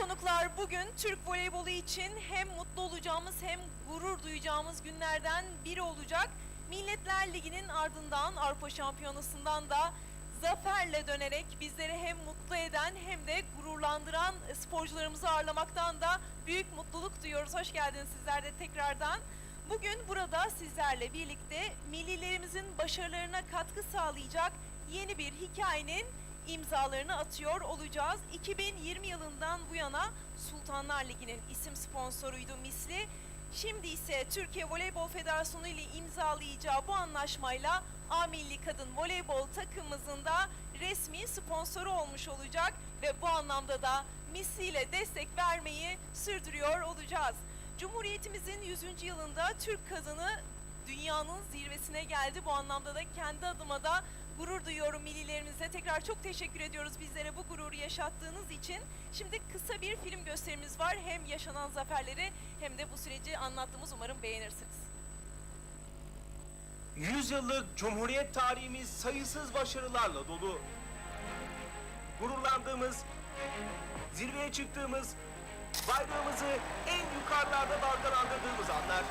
konuklar bugün Türk voleybolu için hem mutlu olacağımız hem gurur duyacağımız günlerden biri olacak. Milletler Ligi'nin ardından Avrupa Şampiyonası'ndan da zaferle dönerek bizleri hem mutlu eden hem de gururlandıran sporcularımızı ağırlamaktan da büyük mutluluk duyuyoruz. Hoş geldiniz sizler de tekrardan. Bugün burada sizlerle birlikte millilerimizin başarılarına katkı sağlayacak yeni bir hikayenin imzalarını atıyor olacağız. 2020 yılından bu yana Sultanlar Ligi'nin isim sponsoruydu Misli. Şimdi ise Türkiye Voleybol Federasyonu ile imzalayacağı bu anlaşmayla A Kadın Voleybol takımımızın da resmi sponsoru olmuş olacak ve bu anlamda da Misli ile destek vermeyi sürdürüyor olacağız. Cumhuriyetimizin 100. yılında Türk kadını dünyanın zirvesine geldi. Bu anlamda da kendi adıma da gurur duyuyorum millilerimize. Tekrar çok teşekkür ediyoruz bizlere bu gururu yaşattığınız için. Şimdi kısa bir film gösterimiz var. Hem yaşanan zaferleri hem de bu süreci anlattığımız umarım beğenirsiniz. Yüzyıllık Cumhuriyet tarihimiz sayısız başarılarla dolu. Gururlandığımız, zirveye çıktığımız, bayrağımızı en yukarılarda dalgalandırdığımız anlar.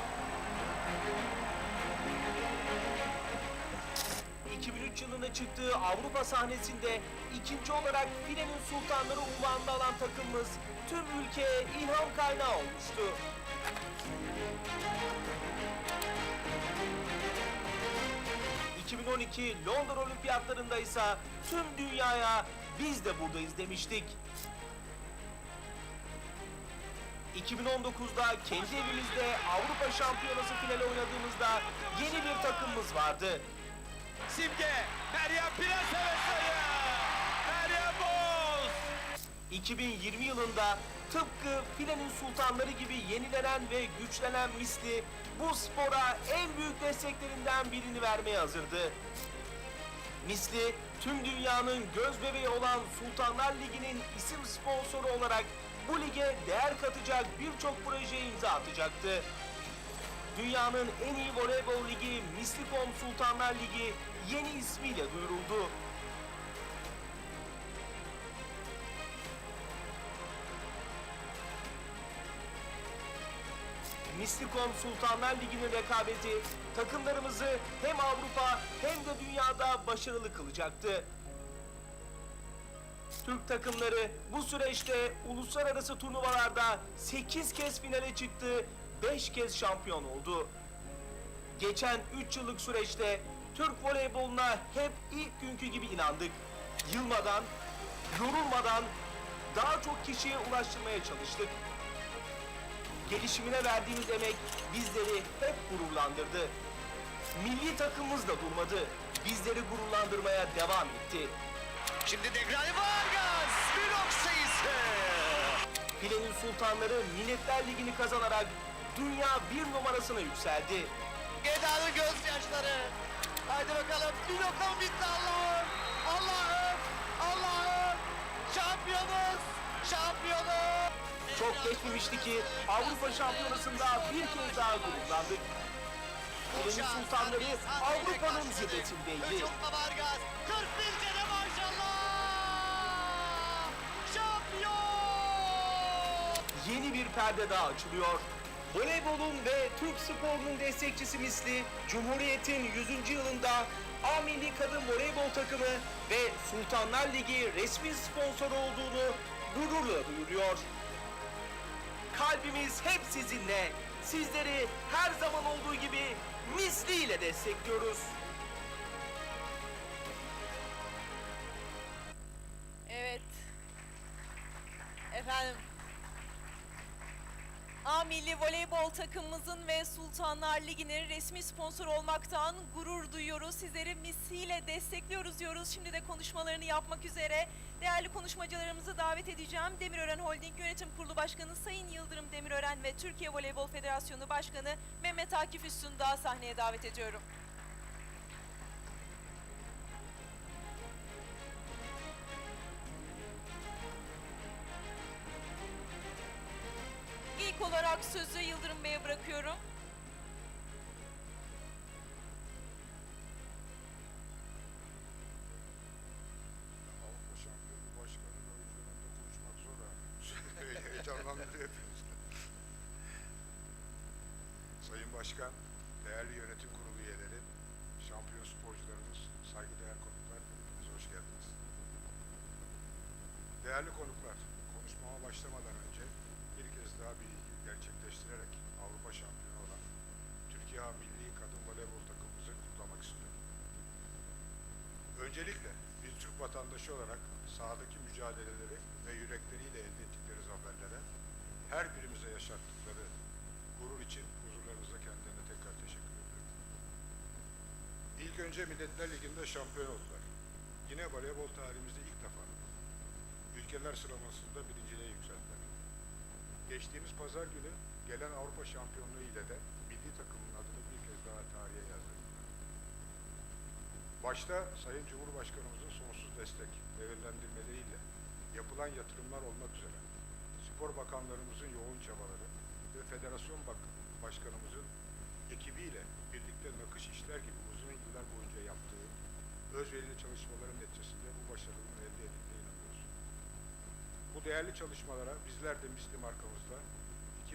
2003 yılında çıktığı Avrupa sahnesinde ikinci olarak filenin sultanları unvanını alan takımımız tüm ülkeye ilham kaynağı olmuştu. 2012 Londra Olimpiyatlarında ise tüm dünyaya biz de buradayız demiştik. 2019'da kendi evimizde Avrupa Şampiyonası finali oynadığımızda yeni bir takımımız vardı. Simge, Meryem Prense ve! Meryem Boz! 2020 yılında tıpkı filenin sultanları gibi yenilenen ve güçlenen misli bu spora en büyük desteklerinden birini vermeye hazırdı. Misli tüm dünyanın göz bebeği olan Sultanlar Ligi'nin isim sponsoru olarak bu lige değer katacak birçok projeye imza atacaktı. Dünyanın en iyi voleybol ligi Mislikom Sultanlar Ligi yeni ismiyle duyuruldu. Mislikom Sultanlar Ligi'nin rekabeti takımlarımızı hem Avrupa hem de dünyada başarılı kılacaktı. Türk takımları bu süreçte uluslararası turnuvalarda 8 kez finale çıktı, 5 kez şampiyon oldu. Geçen 3 yıllık süreçte Türk voleyboluna hep ilk günkü gibi inandık. Yılmadan, yorulmadan daha çok kişiye ulaştırmaya çalıştık. Gelişimine verdiğimiz emek bizleri hep gururlandırdı. Milli takımımız da durmadı. Bizleri gururlandırmaya devam etti. Şimdi Degrani Vargas, blok sayısı! Filenin sultanları Milletler Ligi'ni kazanarak dünya bir numarasına yükseldi. Geda'nın gözyaşları! Haydi bakalım, blokom bitti Allah'ım! Allah'ım! Allah'ım! Şampiyonuz! Şampiyonuz! Çok geçmemişti ki Avrupa Şampiyonası'nda bir kez daha gururlandık. Filenin sultanları Avrupa'nın zirvesindeydi. Vargas, 41 sene maşallah! Şampiyon! Yeni bir perde daha açılıyor. Voleybolun ve Türk sporunun destekçisi misli Cumhuriyet'in 100. yılında A Milli Kadın Voleybol takımı ve Sultanlar Ligi resmi sponsor olduğunu gururla duyuruyor. Kalbimiz hep sizinle. Sizleri her zaman olduğu gibi misliyle destekliyoruz. Evet. Efendim. A Milli Voleybol takımımızın ve Sultanlar Ligi'nin resmi sponsor olmaktan gurur duyuyoruz. Sizleri misliyle destekliyoruz diyoruz. Şimdi de konuşmalarını yapmak üzere değerli konuşmacılarımızı davet edeceğim. Demirören Holding Yönetim Kurulu Başkanı Sayın Yıldırım Demirören ve Türkiye Voleybol Federasyonu Başkanı Mehmet Akif Üstündağ sahneye davet ediyorum. Bırakıyorum. Avrupa Şampiyonu Başkanı oyuncularında konuşmak zor ha. Sayın Başkan, değerli yönetim kurulu üyeleri, şampiyon sporcularımız, saygıdeğer konuklar, hepiniz hoş geldiniz. Değerli konuklar, konuşmama başlamadan önce bir kez daha bir ilgi gerçekleştirerek Avrupa şampiyonu olan Türkiye Milli Kadın Voleybol takımımızı kutlamak istiyorum. Öncelikle bir Türk vatandaşı olarak sahadaki mücadeleleri ve yürekleriyle elde ettikleri zaferlere her birimize yaşattıkları gurur için huzurlarınızda kendilerine tekrar teşekkür ediyorum. İlk önce Milletler Ligi'nde şampiyon oldular. Yine voleybol tarihimizde ilk defa ülkeler sıralamasında birinciliğe yükseldiler. Geçtiğimiz pazar günü gelen Avrupa şampiyonluğu ile de milli takımın adını bir kez daha tarihe yazdırdılar. Başta Sayın Cumhurbaşkanımızın sonsuz destek ve yönlendirmeleriyle yapılan yatırımlar olmak üzere spor bakanlarımızın yoğun çabaları ve federasyon bak- başkanımızın ekibiyle birlikte nakış işler gibi uzun yıllar boyunca yaptığı özverili çalışmaların neticesinde bu başarının elde edildiğine inanıyoruz. Bu değerli çalışmalara bizler de Misli markamızla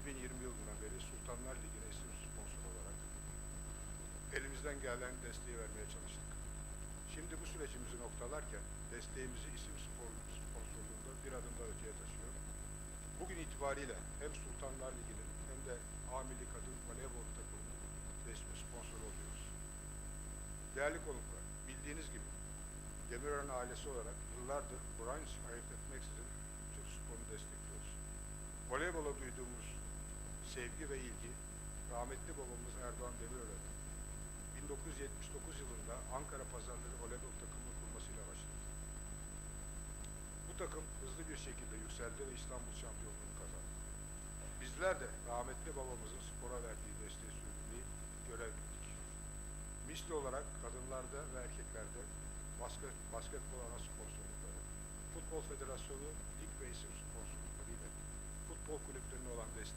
2020 yılından beri Sultanlar Ligi'ne isim sponsor olarak elimizden gelen desteği vermeye çalıştık. Şimdi bu sürecimizi noktalarken desteğimizi isim sponsorluğunda bir adım daha öteye taşıyor. Bugün itibariyle hem Sultanlar Ligi'nin hem de A Milli Kadın Voleybol takımının resmi sponsoru oluyoruz. Değerli konuklar, bildiğiniz gibi Demirören ailesi olarak yıllardır branş ayırt etmeksizin Türk sporunu destekliyoruz. Voleybola duyduğumuz sevgi ve ilgi rahmetli babamız Erdoğan Demirören'in 1979 yılında Ankara Pazarları Voleybol takımını kurmasıyla başladı. Bu takım hızlı bir şekilde yükseldi ve İstanbul şampiyonluğunu kazandı. Bizler de rahmetli babamızın spora verdiği desteği sürdürmeyi görev bildik. Misli olarak kadınlarda ve erkeklerde basket, basketbol ana sponsorlukları, Futbol Federasyonu lig ve isim sponsorlukları ile futbol kulüplerine olan desteğimizle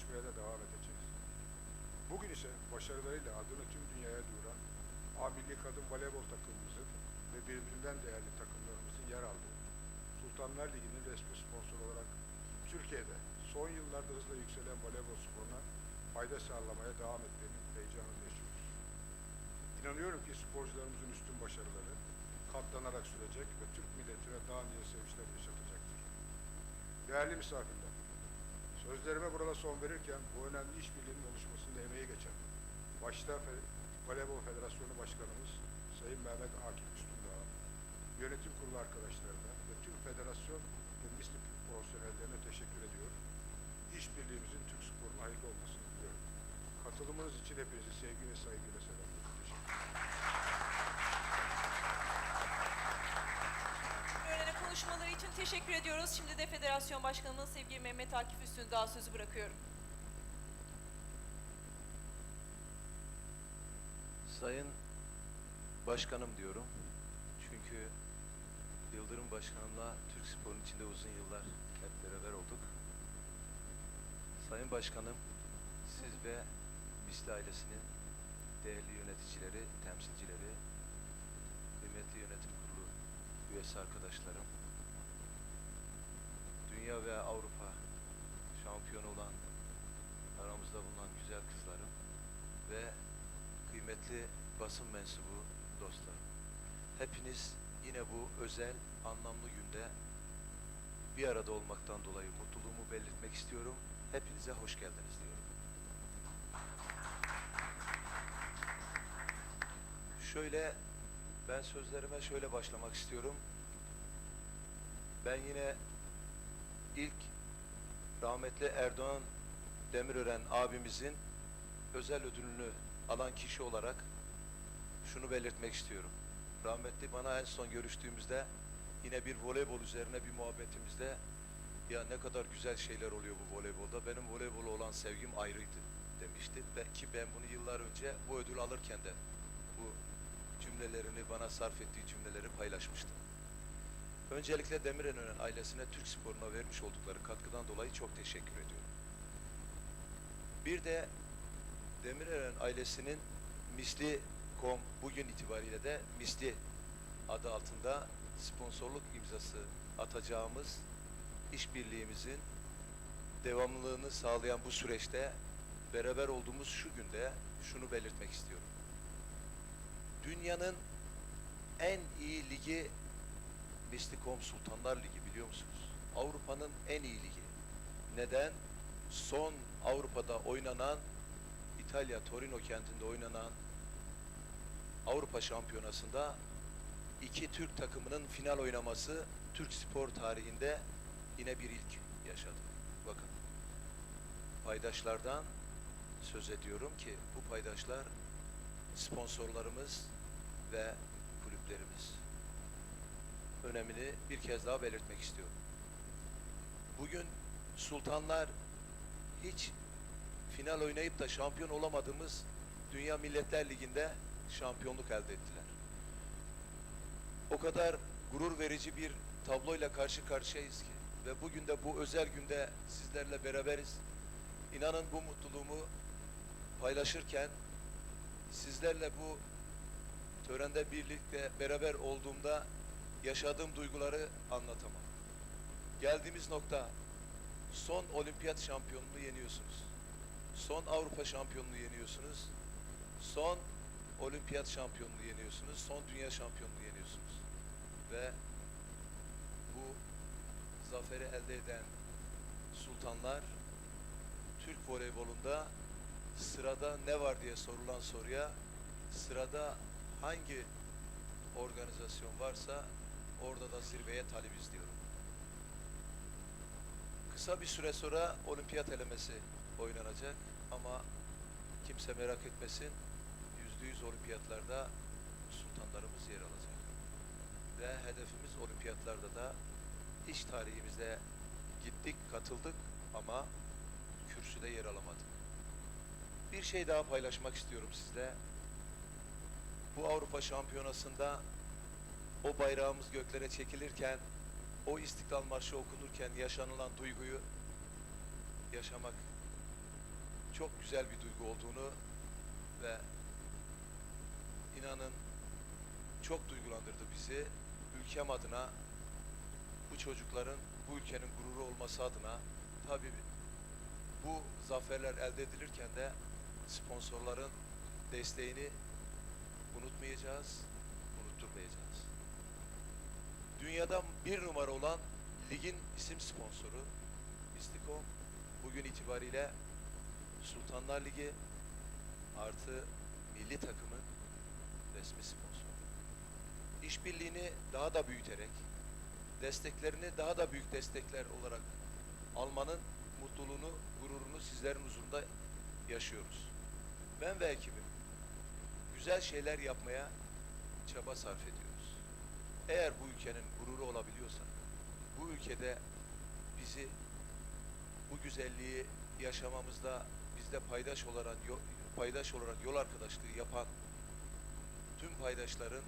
Çalışmaya da devam edeceğiz. Bugün ise başarılarıyla adını tüm dünyaya duyuran A Milli Kadın Voleybol takımımızın ve birbirinden değerli takımlarımızın yer aldığı Sultanlar Ligi'nin resmi sponsor olarak Türkiye'de son yıllarda hızla yükselen voleybol sporuna fayda sağlamaya devam etmenin heyecanını yaşıyoruz. İnanıyorum ki sporcularımızın üstün başarıları katlanarak sürecek ve Türk milletine daha nice sevinçler yaşatacaktır. Değerli misafirler, sözlerime burada son verirken bu önemli işbirliğinin oluşmasında emeği geçen, başta Voleybol Federasyonu Başkanımız Sayın Mehmet Akif Üstündağ, yönetim kurulu arkadaşlarına ve tüm federasyon ve misli profesyonellerine teşekkür ediyor. İşbirliğimizin Türk sporuna hayırlı olmasını diliyorum. Katılımınız için hepinizi sevgi ve saygıyla selamlıyorum. Teşekkür ederim. Konuşmaları için teşekkür ediyoruz. Şimdi de Federasyon Başkanımız sevgili Mehmet Akif Üstündağ sözü bırakıyorum. Sayın Başkanım diyorum. Çünkü Yıldırım Başkanımla Türk sporun içinde uzun yıllar hep beraber olduk. Sayın Başkanım, siz ve Misli ailesinin değerli yöneticileri, temsilcileri, kıymetli yönetim kurulu üyesi arkadaşlarım, dünya ve Avrupa şampiyonu olan aramızda bulunan güzel kızlarım ve kıymetli basın mensubu dostlarım. Hepiniz yine bu özel, anlamlı günde bir arada olmaktan dolayı mutluluğumu belirtmek istiyorum. Hepinize hoş geldiniz diyorum. Şöyle, ben sözlerime şöyle başlamak istiyorum. Ben yine ilk rahmetli Erdoğan Demirören abimizin özel ödülünü alan kişi olarak şunu belirtmek istiyorum. Rahmetli bana en son görüştüğümüzde yine bir voleybol üzerine bir muhabbetimizde ya ne kadar güzel şeyler oluyor bu voleybolda. Benim voleybola olan sevgim ayrıydı demişti. Ve ki ben bunu yıllar önce bu ödül alırken de bu cümlelerini bana sarf ettiği cümleleri paylaşmıştım. Öncelikle Demirören ailesine Türk sporuna vermiş oldukları katkıdan dolayı çok teşekkür ediyorum. Bir de Demirören ailesinin Misli.com bugün itibariyle de Misli adı altında sponsorluk imzası atacağımız işbirliğimizin devamlılığını sağlayan bu süreçte beraber olduğumuz şu günde şunu belirtmek istiyorum. Dünyanın en iyi ligi Mislikom Sultanlar Ligi biliyor musunuz? Avrupa'nın en iyi ligi. Neden? Son Avrupa'da oynanan İtalya Torino kentinde oynanan Avrupa Şampiyonası'nda iki Türk takımının final oynaması Türk spor tarihinde yine bir ilk yaşadı. Bakın paydaşlardan söz ediyorum ki bu paydaşlar sponsorlarımız ve kulüplerimiz. Önemini bir kez daha belirtmek istiyorum. Bugün sultanlar hiç final oynayıp da şampiyon olamadığımız Dünya Milletler Ligi'nde şampiyonluk elde ettiler. O kadar gurur verici bir tabloyla karşı karşıyayız ki ve bugün de bu özel günde sizlerle beraberiz. İnanın bu mutluluğumu paylaşırken sizlerle bu törende birlikte beraber olduğumda yaşadığım duyguları anlatamam. Geldiğimiz nokta son olimpiyat şampiyonluğu yeniyorsunuz. Son Avrupa şampiyonluğu yeniyorsunuz. Son olimpiyat şampiyonluğu yeniyorsunuz. Son dünya şampiyonluğu yeniyorsunuz. Ve bu zaferi elde eden sultanlar Türk voleybolunda sırada ne var diye sorulan soruya sırada hangi organizasyon varsa orada da zirveye talibiz diyorum. Kısa bir süre sonra olimpiyat elemesi oynanacak ama kimse merak etmesin yüzde yüz olimpiyatlarda sultanlarımız yer alacak. Ve hedefimiz olimpiyatlarda da hiç tarihimizde gittik, katıldık ama kürsüde yer alamadık. Bir şey daha paylaşmak istiyorum sizle. Bu Avrupa Şampiyonası'nda o bayrağımız göklere çekilirken, o İstiklal Marşı okunurken yaşanılan duyguyu yaşamak çok güzel bir duygu olduğunu ve inanın çok duygulandırdı bizi. Ülkem adına, bu çocukların bu ülkenin gururu olması adına tabii bu zaferler elde edilirken de sponsorların desteğini unutmayacağız, unutturmayacağız. Dünyada bir numara olan ligin isim sponsoru Misticom bugün itibariyle Sultanlar Ligi artı milli takımın resmi sponsoru. İşbirliğini daha da büyüterek desteklerini daha da büyük destekler olarak almanın mutluluğunu, gururunu sizlerin huzurunda yaşıyoruz. Ben ve ekibim güzel şeyler yapmaya çaba sarf ediyoruz. Eğer bu ülkenin gururu olabiliyorsak, bu ülkede bizi bu güzelliği yaşamamızda bizde paydaş olarak paydaş olarak yol arkadaşlığı yapan tüm paydaşların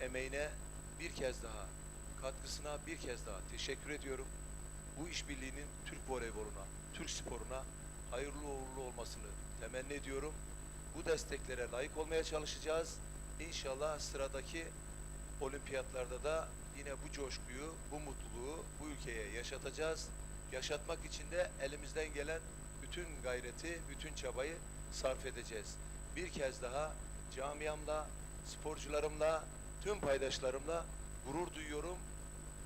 emeğine bir kez daha katkısına bir kez daha teşekkür ediyorum. Bu işbirliğinin Türk voleyboluna, Türk sporuna hayırlı uğurlu olmasını temenni ediyorum. Bu desteklere layık olmaya çalışacağız. İnşallah sıradaki olimpiyatlarda da yine bu coşkuyu, bu mutluluğu bu ülkeye yaşatacağız. Yaşatmak için de elimizden gelen bütün gayreti, bütün çabayı sarf edeceğiz. Bir kez daha camiamla, sporcularımla, tüm paydaşlarımla gurur duyuyorum.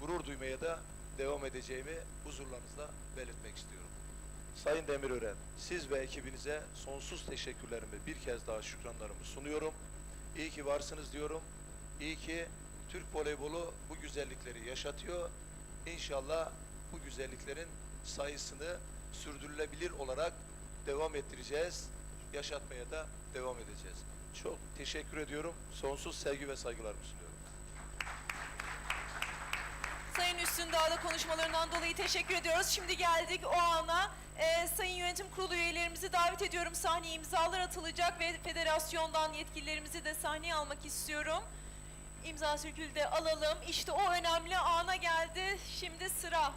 Gurur duymaya da devam edeceğimi huzurlarınızda belirtmek istiyorum. Sayın Demirören, siz ve ekibinize sonsuz teşekkürlerimi bir kez daha şükranlarımı sunuyorum. İyi ki varsınız diyorum. İyi ki Türk voleybolu bu güzellikleri yaşatıyor. İnşallah bu güzelliklerin sayısını sürdürülebilir olarak devam ettireceğiz. Yaşatmaya da devam edeceğiz. Çok teşekkür ediyorum. Sonsuz sevgi ve saygılarımı sunuyorum. Sayın Üstündağ'da konuşmalarından dolayı teşekkür ediyoruz. Şimdi geldik o ana. Ee, Sayın Yönetim Kurulu üyelerimizi davet ediyorum. Sahneye imzalar atılacak ve federasyondan yetkililerimizi de sahneye almak istiyorum. İmza sürkülü alalım. İşte o önemli ana geldi. Şimdi sıra.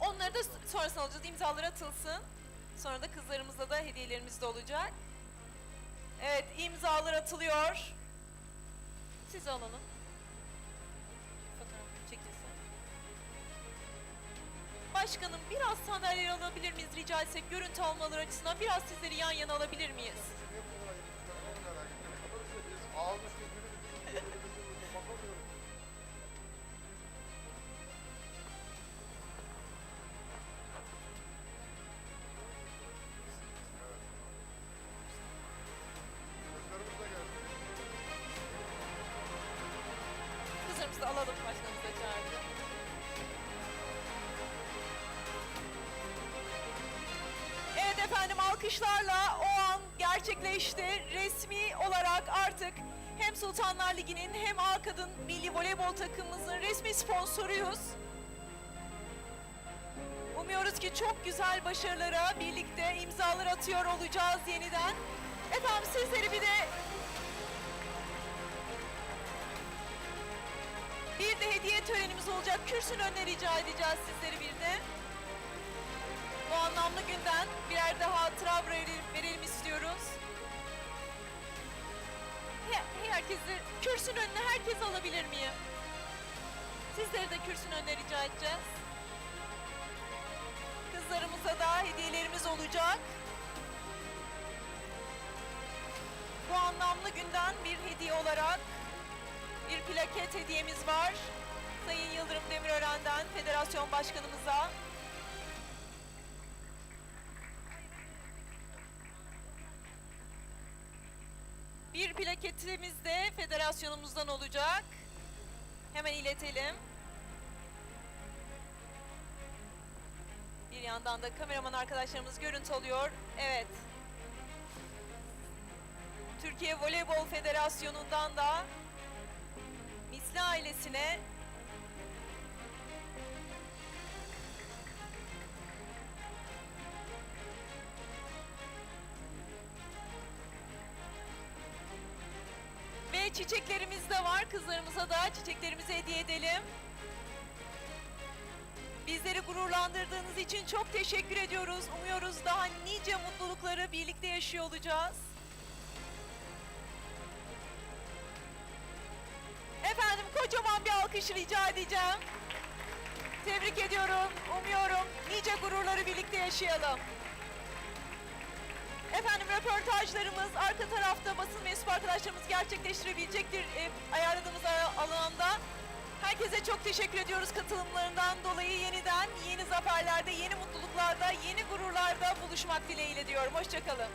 Onları da sonrasında alacağız. İmzalar atılsın. Sonra da kızlarımızla da hediyelerimiz de olacak. Evet imzalar atılıyor. Siz alalım. çekilsin. Başkanım biraz sandalyeleri alabilir miyiz rica etsek görüntü almaları açısından biraz sizleri yan yana alabilir miyiz? 거기로. Hem Sultanlar Ligi'nin hem A Kadın Milli Voleybol takımımızın resmi sponsoruyuz. Umuyoruz ki çok güzel başarılara birlikte imzalar atıyor olacağız yeniden. Efendim sizleri bir de bir de hediye törenimiz olacak. Kürsün önüne rica edeceğiz sizleri bir de. Bu anlamlı günden birer daha hatıra verelim, verelim istiyoruz. He, herkesi kürsün önüne herkes alabilir miyim? Sizleri de kürsün önüne rica edeceğiz. Kızlarımıza da hediyelerimiz olacak. Bu anlamlı günden bir hediye olarak bir plaket hediyemiz var. Sayın Yıldırım Demirören'den federasyon başkanımıza. Federasyonumuzdan olacak. Hemen iletelim. Bir yandan da kameraman arkadaşlarımız görüntü alıyor. Evet. Türkiye Voleybol Federasyonu'ndan da Misli ailesine çiçeklerimiz de var. Kızlarımıza da çiçeklerimizi hediye edelim. Bizleri gururlandırdığınız için çok teşekkür ediyoruz. Umuyoruz daha nice mutlulukları birlikte yaşıyor olacağız. Efendim kocaman bir alkış rica edeceğim. Tebrik ediyorum. Umuyorum nice gururları birlikte yaşayalım. Efendim röportajlarımız arka tarafta basın mensubu arkadaşlarımız gerçekleştirebilecektir e, ayarladığımız alanda. Herkese çok teşekkür ediyoruz katılımlarından dolayı yeniden yeni zaferlerde, yeni mutluluklarda, yeni gururlarda buluşmak dileğiyle diyorum. Hoşçakalın.